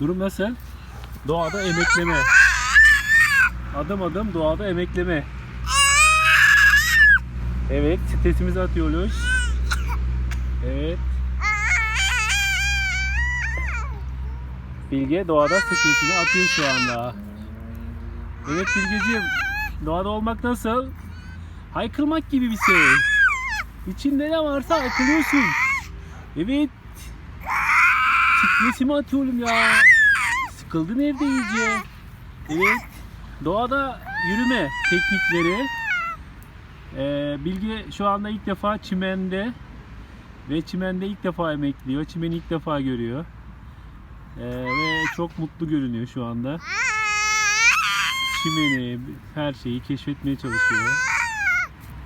Durum nasıl? Doğada emekleme. Adım adım doğada emekleme. Evet, stresimizi atıyoruz. Evet. Bilge doğada stresini atıyor şu anda. Evet Bilgeciğim, doğada olmak nasıl? Haykırmak gibi bir şey. İçinde ne varsa haykırıyorsun. Evet. Stresimi atıyorum ya. Sıkıldın evde iyice. Evet. Doğada yürüme teknikleri. Ee, Bilge şu anda ilk defa çimende ve çimende ilk defa emekliyor. Çimeni ilk defa görüyor. Ee, ve çok mutlu görünüyor şu anda. Çimeni, her şeyi keşfetmeye çalışıyor.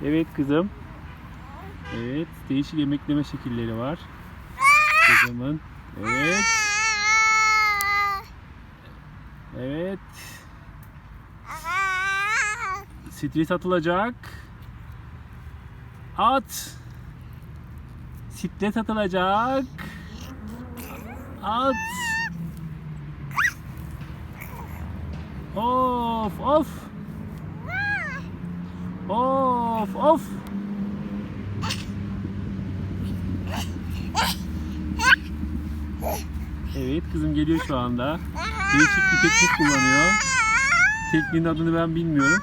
Evet kızım. Evet, değişik emekleme şekilleri var. Kızımın. Evet. Evet. Stres atılacak. At. Stres atılacak. At. Of of. Of of. Evet kızım geliyor şu anda. Değişik bir teknik kullanıyor. Tekniğin adını ben bilmiyorum.